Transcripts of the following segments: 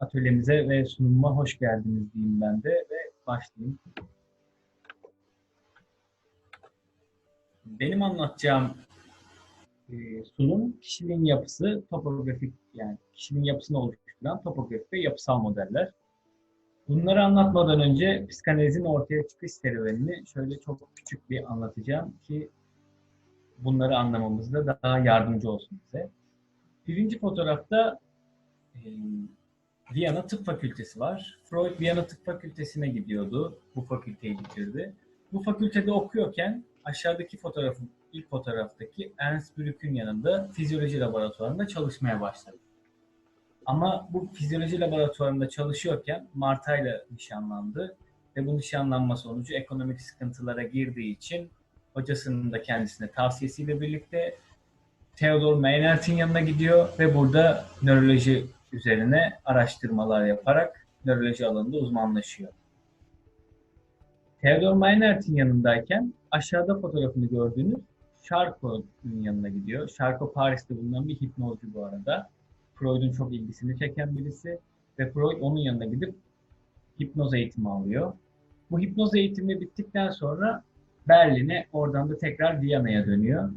atölyemize ve sunumuma hoş geldiniz diyeyim ben de ve başlayayım. Benim anlatacağım e, sunum kişiliğin yapısı, topografik yani kişiliğin yapısını oluşturan topografik ve yapısal modeller. Bunları anlatmadan önce psikanalizin ortaya çıkış serüvenini şöyle çok küçük bir anlatacağım ki bunları anlamamızda daha yardımcı olsun bize. Birinci fotoğrafta e, Viyana Tıp Fakültesi var. Freud Viyana Tıp Fakültesi'ne gidiyordu. Bu fakülteyi bitirdi. Bu fakültede okuyorken aşağıdaki fotoğrafın ilk fotoğraftaki Ernst Brück'ün yanında fizyoloji laboratuvarında çalışmaya başladı. Ama bu fizyoloji laboratuvarında çalışıyorken Marta'yla nişanlandı ve bu nişanlanma sonucu ekonomik sıkıntılara girdiği için hocasının da kendisine tavsiyesiyle birlikte Theodor Meynert'in yanına gidiyor ve burada nöroloji üzerine araştırmalar yaparak nöroloji alanında uzmanlaşıyor. Theodor Meynert'in yanındayken aşağıda fotoğrafını gördüğünüz Charcot'un yanına gidiyor. Charcot Paris'te bulunan bir hipnozcu bu arada. Freud'un çok ilgisini çeken birisi ve Freud onun yanına gidip hipnoz eğitimi alıyor. Bu hipnoz eğitimi bittikten sonra Berlin'e, oradan da tekrar Viyana'ya dönüyor.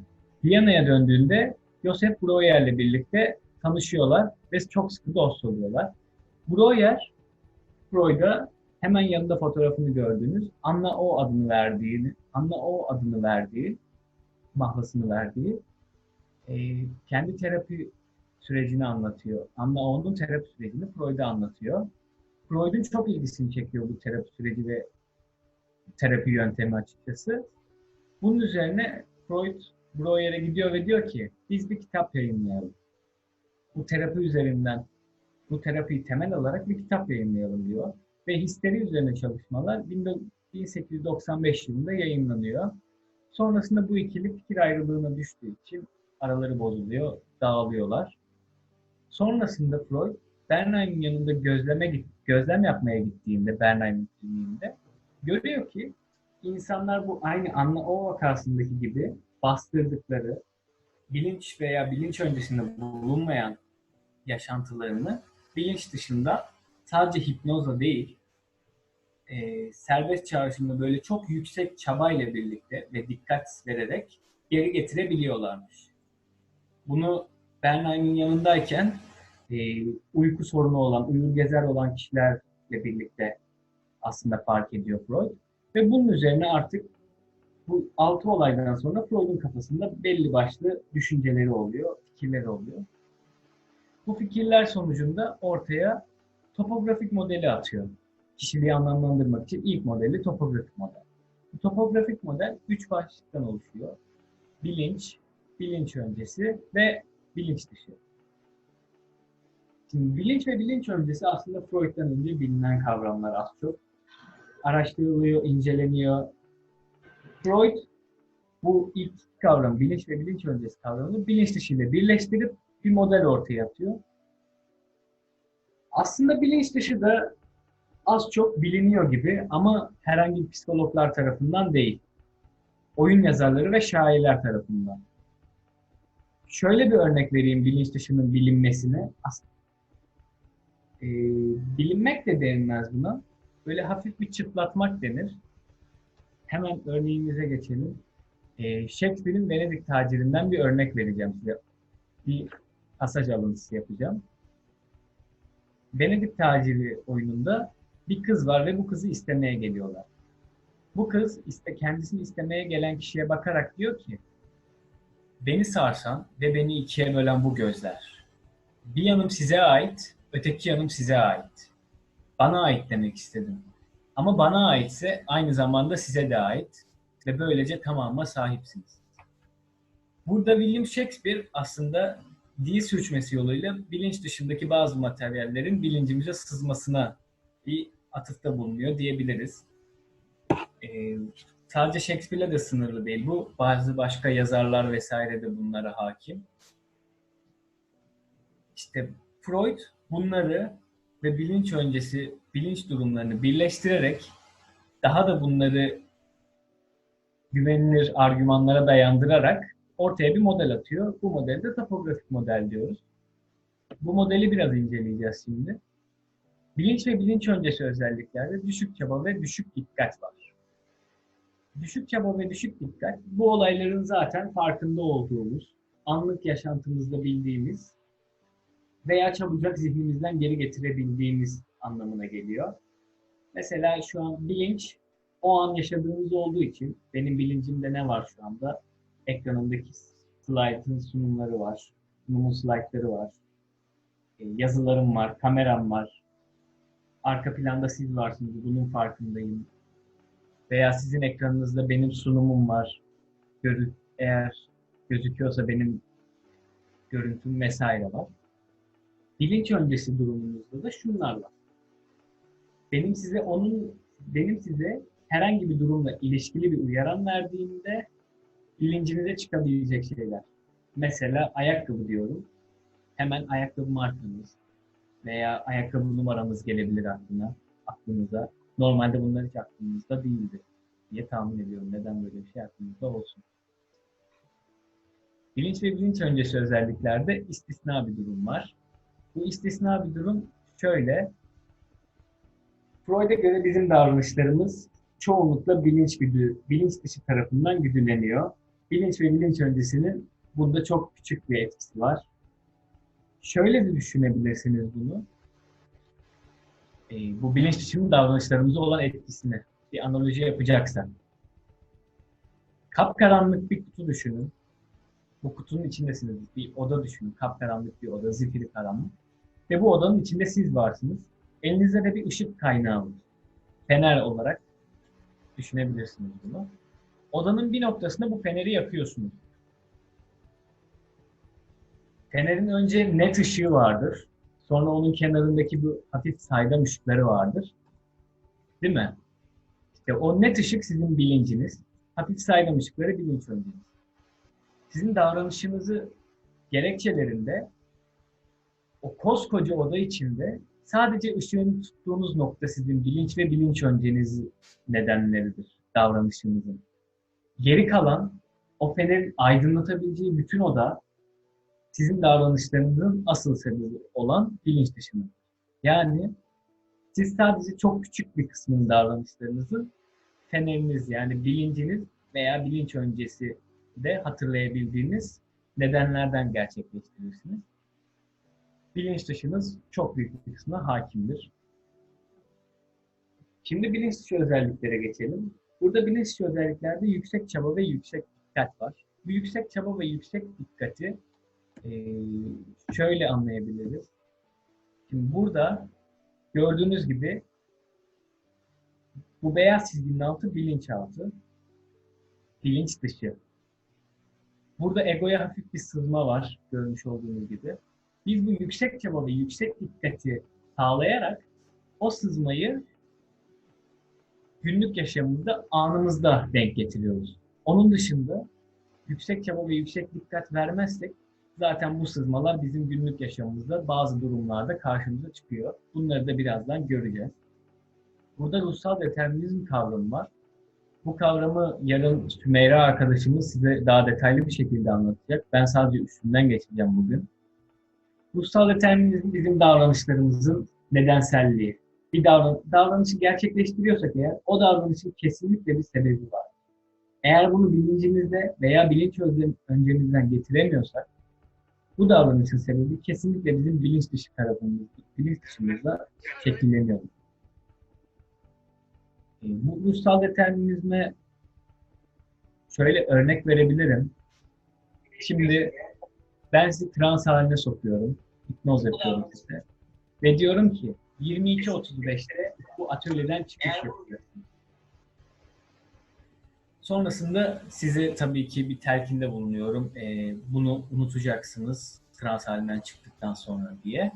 Viyana'ya döndüğünde Joseph Breuer'le birlikte tanışıyorlar ve çok sıkı dost oluyorlar. Breuer, Freud'a hemen yanında fotoğrafını gördüğünüz Anna O adını verdiğini, Anna O adını verdiği, mahlasını verdiği e, kendi terapi sürecini anlatıyor. Anna O'nun terapi sürecini Freud'a anlatıyor. Freud'un çok ilgisini çekiyor bu terapi süreci ve terapi yöntemi açıkçası. Bunun üzerine Freud Breuer'e gidiyor ve diyor ki biz bir kitap yayınlayalım. Bu terapi üzerinden bu terapiyi temel alarak bir kitap yayınlayalım diyor. Ve histeri üzerine çalışmalar 1895 yılında yayınlanıyor. Sonrasında bu ikili fikir ayrılığına düştüğü için araları bozuluyor, dağılıyorlar. Sonrasında Freud Bernheim'in yanında gözleme gözlem yapmaya gittiğinde Bernheim'in kliniğinde görüyor ki insanlar bu aynı Anna O vakasındaki gibi bastırdıkları bilinç veya bilinç öncesinde bulunmayan yaşantılarını bilinç dışında sadece hipnozla değil e, serbest çağrışımda böyle çok yüksek çabayla birlikte ve dikkat vererek geri getirebiliyorlarmış. Bunu Bernheim'in yanındayken e, uyku sorunu olan, uyur gezer olan kişilerle birlikte aslında fark ediyor Freud. Ve bunun üzerine artık bu altı olaydan sonra Freud'un kafasında belli başlı düşünceleri oluyor, fikirleri oluyor. Bu fikirler sonucunda ortaya topografik modeli atıyor. Kişiliği anlamlandırmak için ilk modeli topografik model. Bu topografik model üç başlıktan oluşuyor. Bilinç, bilinç öncesi ve bilinç dışı. Şimdi bilinç ve bilinç öncesi aslında Freud'dan önce bilinen kavramlar az çok. Araştırılıyor, inceleniyor. Freud bu ilk kavram, bilinç ve bilinç öncesi kavramını bilinç dışı ile birleştirip bir model ortaya atıyor. Aslında bilinç dışı da az çok biliniyor gibi ama herhangi psikologlar tarafından değil. Oyun yazarları ve şairler tarafından. Şöyle bir örnek vereyim bilinç dışının bilinmesine. Ee, bilinmek de denilmez buna. Böyle hafif bir çıtlatmak denir. Hemen örneğimize geçelim. Ee, Shakespeare'in Venedik tacirinden bir örnek vereceğim size. Bir pasaj alıntısı yapacağım. Venedik taciri oyununda bir kız var ve bu kızı istemeye geliyorlar. Bu kız iste, kendisini istemeye gelen kişiye bakarak diyor ki beni sarsan ve beni ikiye bölen bu gözler. Bir yanım size ait, öteki yanım size ait. Bana ait demek istedim. Ama bana aitse aynı zamanda size de ait ve böylece tamama sahipsiniz. Burada William Shakespeare aslında dil sürçmesi yoluyla bilinç dışındaki bazı materyallerin bilincimize sızmasına bir atıfta bulunuyor diyebiliriz. Ee, sadece Shakespeare'le de sınırlı değil. Bu bazı başka yazarlar vesaire de bunlara hakim. İşte Freud bunları ve bilinç öncesi bilinç durumlarını birleştirerek daha da bunları güvenilir argümanlara dayandırarak ortaya bir model atıyor. Bu modelde topografik model diyoruz. Bu modeli biraz inceleyeceğiz şimdi. Bilinç ve bilinç öncesi özelliklerde düşük çaba ve düşük dikkat var. Düşük çaba ve düşük dikkat bu olayların zaten farkında olduğumuz, anlık yaşantımızda bildiğimiz veya çabucak zihnimizden geri getirebildiğimiz anlamına geliyor. Mesela şu an bilinç o an yaşadığımız olduğu için benim bilincimde ne var şu anda? Ekranımdaki slaytın sunumları var. Sunumun slaytları var. E, yazılarım var, kameram var. Arka planda siz varsınız, bunun farkındayım. Veya sizin ekranınızda benim sunumum var. Görü eğer gözüküyorsa benim görüntüm vesaire var. Bilinç öncesi durumunuzda da şunlar var. Benim size onun benim size herhangi bir durumla ilişkili bir uyaran verdiğimde bilincinize çıkabilecek şeyler. Mesela ayakkabı diyorum. Hemen ayakkabı markanız veya ayakkabı numaramız gelebilir aklına, aklınıza. Normalde bunlar hiç aklınızda değildi diye tahmin ediyorum. Neden böyle bir şey aklınızda olsun. Bilinç ve bilinç öncesi özelliklerde istisna bir durum var. Bu istisna bir durum şöyle. Freud'a göre bizim davranışlarımız çoğunlukla bilinç güdü, bilinç dışı tarafından güdüleniyor. Bilinç ve bilinç öncesinin burada çok küçük bir etkisi var. Şöyle de düşünebilirsiniz bunu. E, bu bilinç dışının davranışlarımıza olan etkisini bir analoji yapacaksan. Kapkaranlık bir kutu düşünün. Bu kutunun içindesiniz. Bir oda düşünün. Kapkaranlık bir oda, zifiri karanlık. Ve bu odanın içinde siz varsınız. Elinizde de bir ışık kaynağı var. Fener olarak düşünebilirsiniz bunu. Odanın bir noktasında bu feneri yakıyorsunuz. Fenerin önce net ışığı vardır. Sonra onun kenarındaki bu hafif saydam ışıkları vardır. Değil mi? İşte o net ışık sizin bilinciniz. Hafif saydam ışıkları bilinç önceniz. Sizin davranışınızı gerekçelerinde o koskoca oda içinde sadece ışığın tuttuğunuz nokta sizin bilinç ve bilinç önceniz nedenleridir davranışınızın. Geri kalan o fenerin aydınlatabileceği bütün oda sizin davranışlarınızın asıl sebebi olan bilinç dışında. Yani siz sadece çok küçük bir kısmının davranışlarınızı feneriniz yani bilinciniz veya bilinç öncesi de hatırlayabildiğiniz nedenlerden gerçekleştirirsiniz. Bilinç dışınız çok büyük bir kısmına hakimdir. Şimdi bilinç dışı özelliklere geçelim. Burada bilinç dışı özelliklerde yüksek çaba ve yüksek dikkat var. Bu yüksek çaba ve yüksek dikkati şöyle anlayabiliriz. Şimdi burada gördüğünüz gibi bu beyaz çizginin altı bilinçaltı, bilinç dışı. Burada egoya hafif bir sızma var görmüş olduğunuz gibi. Biz bu yüksek çaba ve yüksek dikkati sağlayarak o sızmayı günlük yaşamımızda anımızda denk getiriyoruz. Onun dışında yüksek çaba ve yüksek dikkat vermezsek zaten bu sızmalar bizim günlük yaşamımızda bazı durumlarda karşımıza çıkıyor. Bunları da birazdan göreceğiz. Burada ruhsal determinizm kavramı var. Bu kavramı yarın Sümeyra arkadaşımız size daha detaylı bir şekilde anlatacak. Ben sadece üstünden geçeceğim bugün. Ruhsal determinizm bizim davranışlarımızın nedenselliği. Bir davran davranışı gerçekleştiriyorsak eğer o davranışın kesinlikle bir sebebi var. Eğer bunu bilincimizde veya bilinç öncemizden getiremiyorsak bu davranışın sebebi kesinlikle bizim bilinç dışı tarafımız, bilinç dışımızda şekilleniyor. E, bu ruhsal determinizme şöyle örnek verebilirim. Şimdi ben sizi trans haline sokuyorum. Hipnoz yapıyorum size. Ve diyorum ki 22.35'te bu atölyeden çıkış yapacaksınız. Sonrasında size tabii ki bir telkinde bulunuyorum. Ee, bunu unutacaksınız trans halinden çıktıktan sonra diye.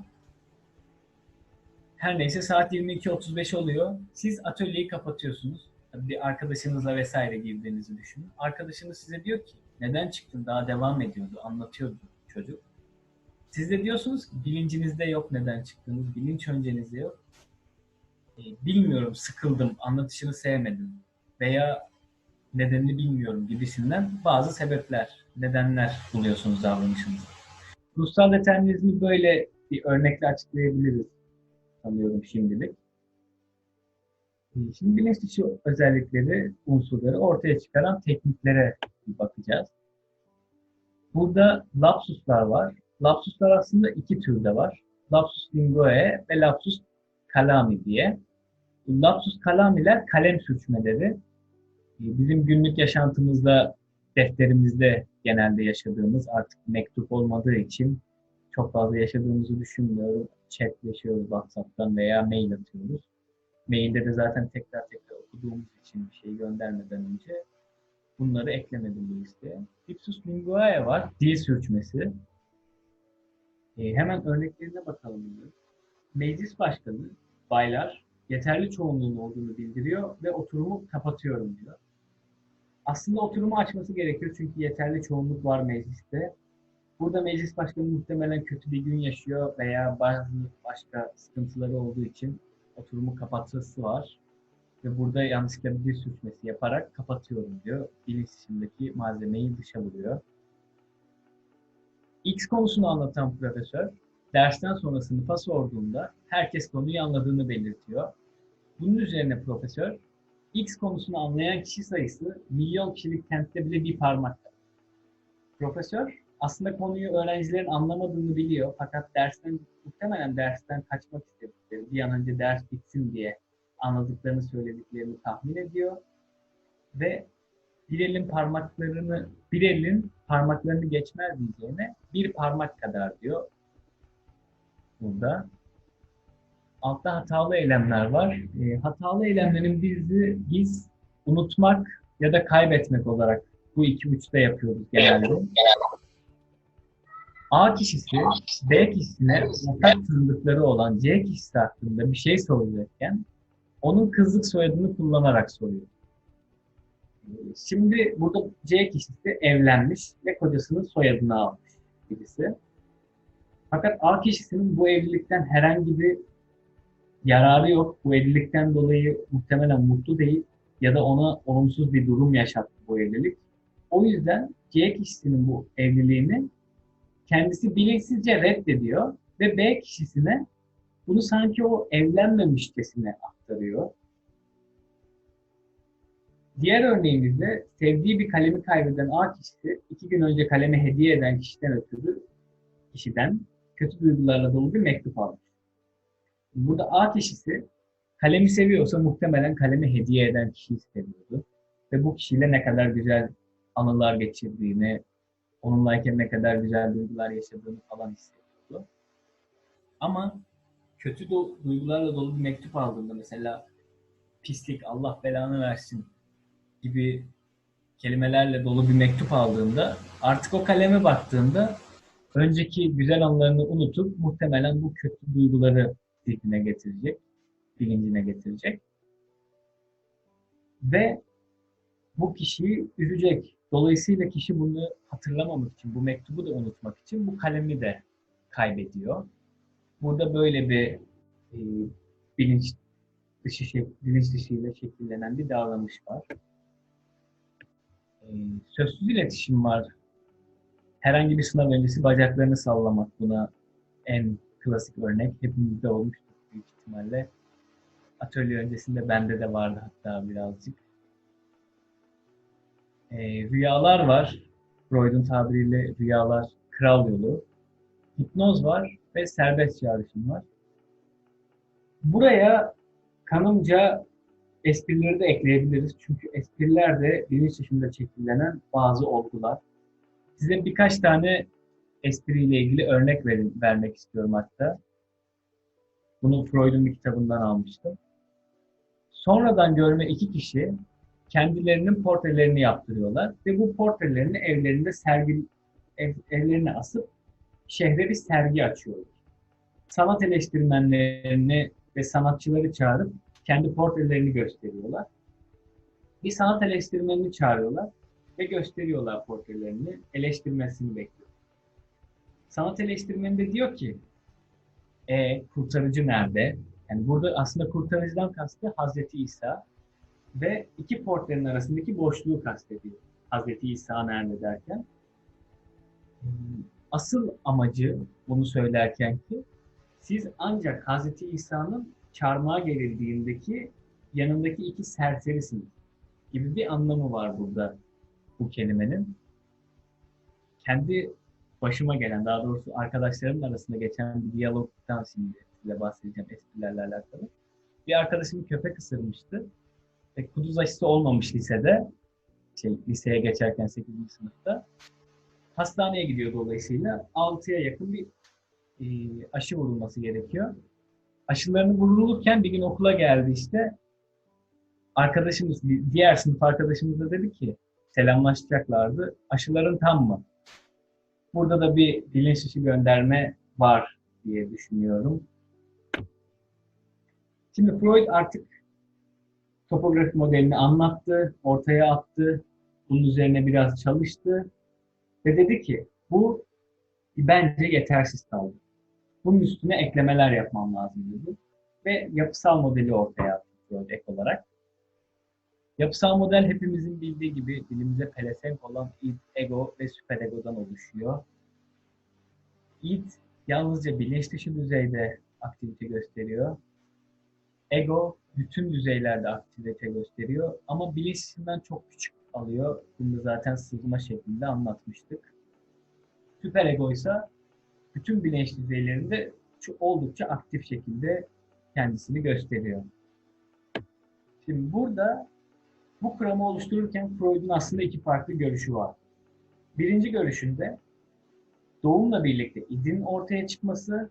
Her neyse saat 22.35 oluyor. Siz atölyeyi kapatıyorsunuz. Bir arkadaşınızla vesaire girdiğinizi düşünün. Arkadaşınız size diyor ki neden çıktın daha devam ediyordu anlatıyordu çocuk. Siz de diyorsunuz ki bilincinizde yok neden çıktığınız, bilinç öncenizde yok. E, bilmiyorum, sıkıldım, anlatışını sevmedim veya nedenini bilmiyorum gibisinden bazı sebepler, nedenler buluyorsunuz davranışınızda. Ruhsal determinizmi böyle bir örnekle açıklayabiliriz. sanıyorum şimdilik. Ee, Şimdi bilinç dışı özellikleri, unsurları ortaya çıkaran tekniklere bir bakacağız. Burada lapsuslar var. Lapsuslar aslında iki türde var. Lapsus linguae ve lapsus kalami diye. Lapsus kalamiler kalem sürçmeleri. Ee, Bizim günlük yaşantımızda, defterimizde genelde yaşadığımız artık mektup olmadığı için çok fazla yaşadığımızı düşünmüyorum. Chatleşiyoruz WhatsApp'tan veya mail atıyoruz. Mailde de zaten tekrar tekrar okuduğumuz için bir şey göndermeden önce bunları eklemedim bu listeye. Ipsus linguae var, dil sürçmesi. Ee, hemen örneklerine bakalım. şimdi. Meclis başkanı, baylar, yeterli çoğunluğun olduğunu bildiriyor ve oturumu kapatıyorum diyor. Aslında oturumu açması gerekiyor çünkü yeterli çoğunluk var mecliste. Burada meclis başkanı muhtemelen kötü bir gün yaşıyor veya bazı başka sıkıntıları olduğu için oturumu kapatması var. Ve burada yanlışlıkla bir dil sürçmesi yaparak kapatıyorum diyor. Bilinç malzemeyi dışa vuruyor. X konusunu anlatan profesör dersten sonra sınıfa sorduğunda herkes konuyu anladığını belirtiyor. Bunun üzerine profesör X konusunu anlayan kişi sayısı milyon kişilik kentte bile bir parmakta. Profesör aslında konuyu öğrencilerin anlamadığını biliyor fakat dersten muhtemelen dersten kaçmak istedikleri, bir an önce ders bitsin diye anladıklarını söylediklerini tahmin ediyor ve bir elin parmaklarını bir elin parmaklarını geçmez diyeceğine bir parmak kadar diyor burada. Altta hatalı eylemler var. E, hatalı eylemlerin bizi biz unutmak ya da kaybetmek olarak bu iki uçta yapıyoruz genelde. A kişisi B kişisine ortak tanıdıkları olan C kişisi hakkında bir şey soracakken onun kızlık soyadını kullanarak soruyor. Şimdi burada C kişisi evlenmiş ve kocasının soyadını almış birisi. Fakat A kişisinin bu evlilikten herhangi bir yararı yok. Bu evlilikten dolayı muhtemelen mutlu değil ya da ona olumsuz bir durum yaşattı bu evlilik. O yüzden C kişisinin bu evliliğini kendisi bilinçsizce reddediyor ve B kişisine bunu sanki o evlenmemişçesine aktarıyor. Diğer örneğimizde sevdiği bir kalemi kaybeden A kişisi iki gün önce kalemi hediye eden kişiden ötürü kişiden kötü duygularla dolu bir mektup almış. Burada A kişisi kalemi seviyorsa muhtemelen kalemi hediye eden kişiyi seviyordu. Ve bu kişiyle ne kadar güzel anılar geçirdiğini, onunlayken ne kadar güzel duygular yaşadığını falan hissediyordu. Ama kötü do- duygularla dolu bir mektup aldığında mesela pislik, Allah belanı versin gibi kelimelerle dolu bir mektup aldığında artık o kaleme baktığında önceki güzel anlarını unutup muhtemelen bu kötü duyguları zihnine getirecek, bilincine getirecek. Ve bu kişiyi üzecek. Dolayısıyla kişi bunu hatırlamamak için, bu mektubu da unutmak için bu kalemi de kaybediyor. Burada böyle bir e, bilinç dışı bilinç dışıyla şekillenen bir davranış var. E, sözsüz iletişim var. Herhangi bir sınav öncesi bacaklarını sallamak buna en klasik örnek. Hepimizde olmuştur büyük ihtimalle. Atölye öncesinde bende de vardı hatta birazcık. E, rüyalar var. Freud'un tabiriyle rüyalar kral yolu. Hipnoz var ve serbest çağrışım var. Buraya kanımca esprileri de ekleyebiliriz. Çünkü espriler de bilinç dışında şekillenen bazı olgular. Size birkaç tane espriyle ilgili örnek verin, vermek istiyorum hatta. Bunu Freud'un bir kitabından almıştım. Sonradan görme iki kişi kendilerinin portrelerini yaptırıyorlar ve bu portrelerini evlerinde sergi ev, evlerine asıp şehre bir sergi açıyorlar. Sanat eleştirmenlerini ve sanatçıları çağırıp kendi portrelerini gösteriyorlar. Bir sanat eleştirmenini çağırıyorlar ve gösteriyorlar portrelerini, eleştirmesini bekliyor. Sanat eleştirmeni de diyor ki, e, kurtarıcı nerede? Yani burada aslında kurtarıcıdan kastı Hazreti İsa ve iki portrenin arasındaki boşluğu kastediyor. Hazreti İsa nerede derken. Asıl amacı bunu söylerken ki Siz ancak Hazreti İsa'nın çarmıha gerildiğindeki yanındaki iki serserisiniz gibi bir anlamı var burada bu kelimenin. Kendi başıma gelen, daha doğrusu arkadaşlarımın arasında geçen bir diyalogdan şimdi size bahsedeceğim esprilerle alakalı. Bir arkadaşım köpek ısırmıştı. Ve kuduz aşısı olmamış lisede. Şey, liseye geçerken 8. sınıfta. Hastaneye gidiyor dolayısıyla 6'ya yakın bir e, aşı vurulması gerekiyor. Aşılarını vurulurken bir gün okula geldi işte. Arkadaşımız, diğer sınıf arkadaşımız da dedi ki selamlaşacaklardı. Aşıların tam mı? Burada da bir bilinç dışı gönderme var diye düşünüyorum. Şimdi Freud artık topografi modelini anlattı, ortaya attı. Bunun üzerine biraz çalıştı ve dedi ki bu bence yetersiz kaldı. Bunun üstüne eklemeler yapmam lazım dedi. Ve yapısal modeli ortaya attı Freud ek olarak. Yapısal model hepimizin bildiği gibi dilimize pelesenk olan id, ego ve süperegodan oluşuyor. İd yalnızca bilinç dışı düzeyde aktivite gösteriyor. Ego bütün düzeylerde aktivite gösteriyor ama bilinç çok küçük alıyor. Bunu zaten sızma şeklinde anlatmıştık. Süperego ise bütün bilinç düzeylerinde oldukça aktif şekilde kendisini gösteriyor. Şimdi burada bu kuramı oluştururken Freud'un aslında iki farklı görüşü var. Birinci görüşünde doğumla birlikte idin ortaya çıkması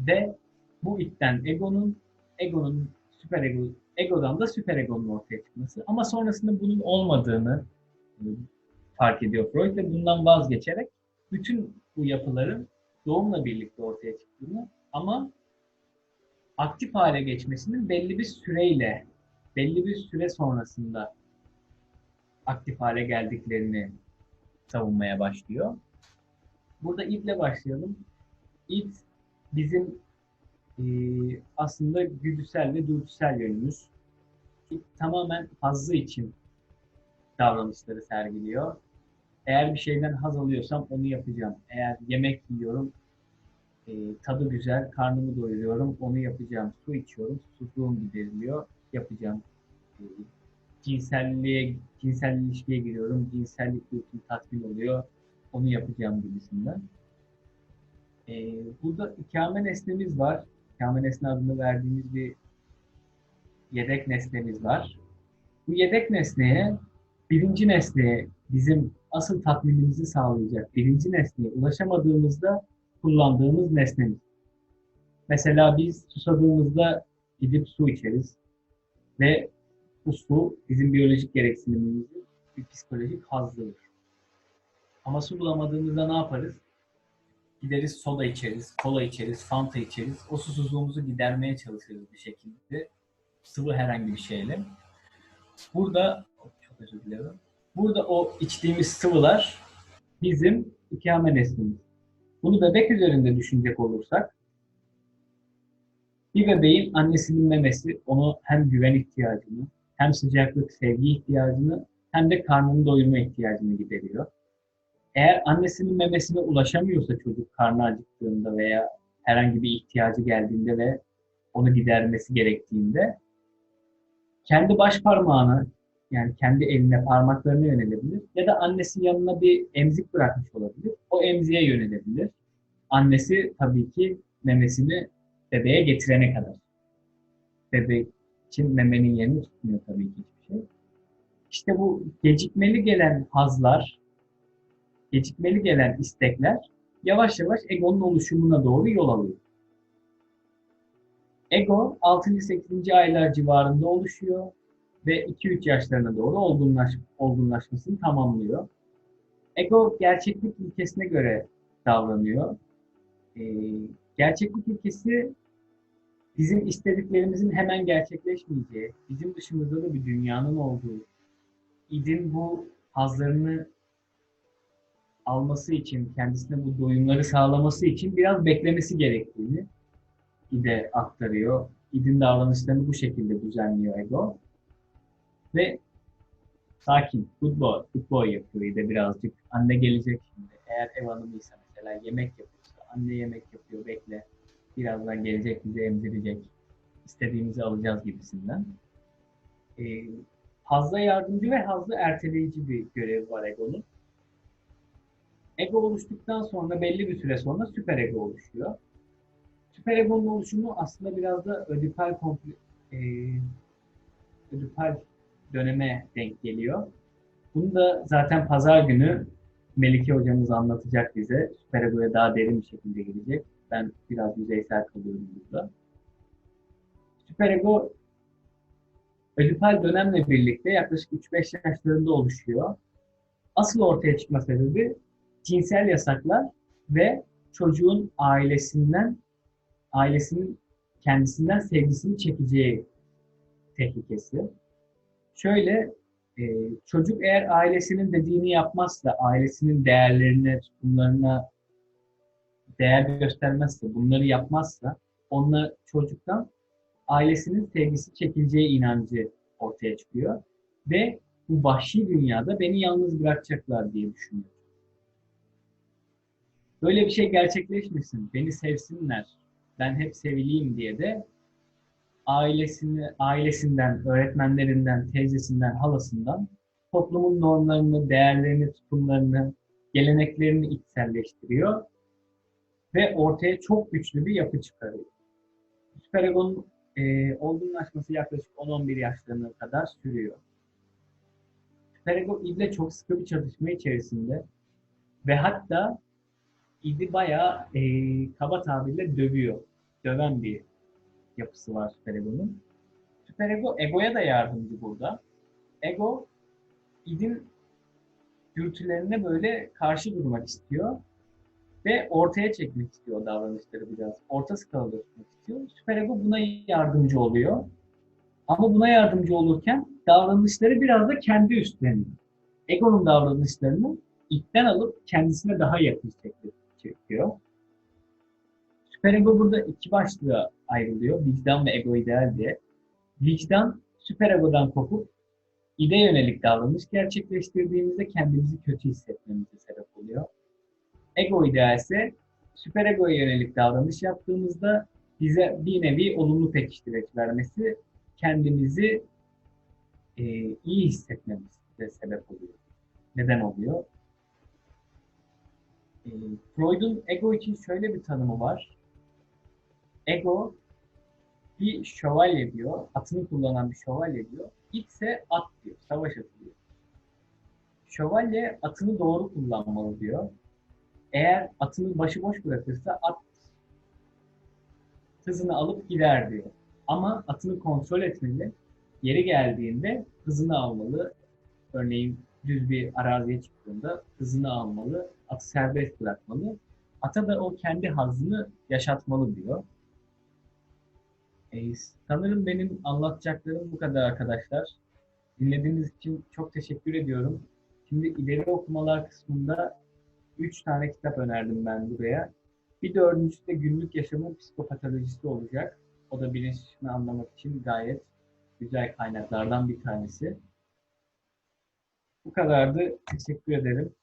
ve bu itten egonun, egonun süper ego, egodan da süper egonun ortaya çıkması. Ama sonrasında bunun olmadığını fark ediyor Freud ve bundan vazgeçerek bütün bu yapıların doğumla birlikte ortaya çıktığını ama aktif hale geçmesinin belli bir süreyle, belli bir süre sonrasında aktif hale geldiklerini savunmaya başlıyor. Burada idle başlayalım. İd bizim e, aslında güdüsel ve dürtüsel yönümüz. Tamamen hazzı için davranışları sergiliyor. Eğer bir şeyden haz alıyorsam onu yapacağım. Eğer yemek yiyorum, e, tadı güzel, karnımı doyuruyorum, onu yapacağım. Su içiyorum, susuzluğum gideriliyor, yapacağım. E, cinselliğe, cinsel ilişkiye giriyorum, cinsellik dürtüm tatmin oluyor, onu yapacağım gibisinden. E, burada ikame nesnemiz var. İkame nesne adını verdiğimiz bir yedek nesnemiz var. Bu yedek nesneye, birinci nesneye bizim asıl tatminimizi sağlayacak birinci nesneye ulaşamadığımızda kullandığımız nesnemiz. Mesela biz susadığımızda gidip su içeriz ve bu su bizim biyolojik gereksinimimizin bir psikolojik hazzıdır. Ama su bulamadığımızda ne yaparız? Gideriz soda içeriz, kola içeriz, fanta içeriz. O susuzluğumuzu gidermeye çalışırız bir şekilde. Sıvı herhangi bir şeyle. Burada, çok özür dilerim. Burada o içtiğimiz sıvılar bizim ikame nesnemiz. Bunu bebek üzerinde düşünecek olursak, bir bebeğin annesinin memesi onu hem güven ihtiyacını, hem sıcaklık, sevgi ihtiyacını, hem de karnını doyurma ihtiyacını gideriyor. Eğer annesinin memesine ulaşamıyorsa çocuk karnı acıktığında veya herhangi bir ihtiyacı geldiğinde ve onu gidermesi gerektiğinde kendi baş parmağını yani kendi eline parmaklarına yönelebilir ya da annesi yanına bir emzik bırakmış olabilir. O emziğe yönelebilir. Annesi tabii ki memesini bebeğe getirene kadar. Bebek için memenin yerini tutmuyor tabii ki hiçbir şey. İşte bu gecikmeli gelen hazlar, gecikmeli gelen istekler yavaş yavaş egonun oluşumuna doğru yol alıyor. Ego 6. 8. aylar civarında oluşuyor ve 2-3 yaşlarına doğru olgunlaş, olgunlaşmasını tamamlıyor. Ego gerçeklik ilkesine göre davranıyor. Ee, gerçeklik ilkesi bizim istediklerimizin hemen gerçekleşmeyeceği, bizim dışımızda da bir dünyanın olduğu, idin bu hazlarını alması için, kendisine bu doyumları sağlaması için biraz beklemesi gerektiğini ide aktarıyor. İdin davranışlarını bu şekilde düzenliyor ego. Ve sakin, good boy, good yapıyor ide birazcık. Anne gelecek şimdi. Eğer ev hanımıysa mesela yemek yapıyorsa, anne yemek yapıyor, bekle. birazdan gelecek bizi emzirecek, istediğimizi alacağız gibisinden. Ee, fazla yardımcı ve fazla erteleyici bir görev var egonun. Ego oluştuktan sonra belli bir süre sonra süper ego oluşuyor. Süper egonun oluşumu aslında biraz da ödipal komple, e, ödipal döneme denk geliyor. Bunu da zaten pazar günü Melike hocamız anlatacak bize. Süper egoya daha derin bir şekilde girecek. Ben biraz yüzeysel kalıyorum burada. Süper ego ödipal dönemle birlikte yaklaşık 3-5 yaşlarında oluşuyor. Asıl ortaya çıkma sebebi cinsel yasaklar ve çocuğun ailesinden ailesinin kendisinden sevgisini çekeceği tehlikesi. Şöyle e, çocuk eğer ailesinin dediğini yapmazsa, ailesinin değerlerine, tutumlarına değer göstermezse, bunları yapmazsa, onunla çocuktan ailesinin sevgisi çekileceği inancı ortaya çıkıyor. Ve bu vahşi dünyada beni yalnız bırakacaklar diye düşünüyor. Böyle bir şey gerçekleşmesin, beni sevsinler, ben hep sevileyim diye de ailesini, ailesinden, öğretmenlerinden, teyzesinden, halasından toplumun normlarını, değerlerini, tutumlarını, geleneklerini içselleştiriyor ve ortaya çok güçlü bir yapı çıkarıyor. Süperegonun e, olgunlaşması yaklaşık 10-11 yaşlarına kadar sürüyor. Süperego ile çok sıkı bir çatışma içerisinde ve hatta idi bayağı e, kaba tabirle dövüyor. Döven bir yapısı var süperegonun. Süperego egoya da yardımcı burada. Ego idin dürtülerine böyle karşı durmak istiyor ve ortaya çekmek istiyor davranışları biraz. Orta skalada tutmak istiyor. Süperego buna yardımcı oluyor. Ama buna yardımcı olurken davranışları biraz da kendi üstleniyor. Ego'nun davranışlarını ipten alıp kendisine daha yakın çekiyor. Süperego burada iki başlığa ayrılıyor. Vicdan ve ego ideal diye. Vicdan süperegodan kopup ide yönelik davranış gerçekleştirdiğimizde kendimizi kötü hissetmemize sebep oluyor. Ego ideal ise süperegoya yönelik davranış yaptığımızda bize bir nevi olumlu pekiştireç vermesi kendimizi e, iyi hissetmemize sebep oluyor. Neden oluyor? E, Freud'un ego için şöyle bir tanımı var. Ego bir şövalye diyor, atını kullanan bir şövalye diyor. İt ise at diyor, savaş atı diyor. Şövalye atını doğru kullanmalı diyor. Eğer atını başıboş bırakırsa at hızını alıp gider diyor. Ama atını kontrol etmeli. Yeri geldiğinde hızını almalı. Örneğin düz bir araziye çıktığında hızını almalı. Atı serbest bırakmalı. Ata da o kendi hazını yaşatmalı diyor. E, sanırım benim anlatacaklarım bu kadar arkadaşlar. Dinlediğiniz için çok teşekkür ediyorum. Şimdi ileri okumalar kısmında 3 tane kitap önerdim ben buraya. Bir dördüncüsü de günlük yaşamın psikopatolojisi olacak. O da bilinçli anlamak için gayet güzel kaynaklardan bir tanesi. Bu kadardı. Teşekkür ederim.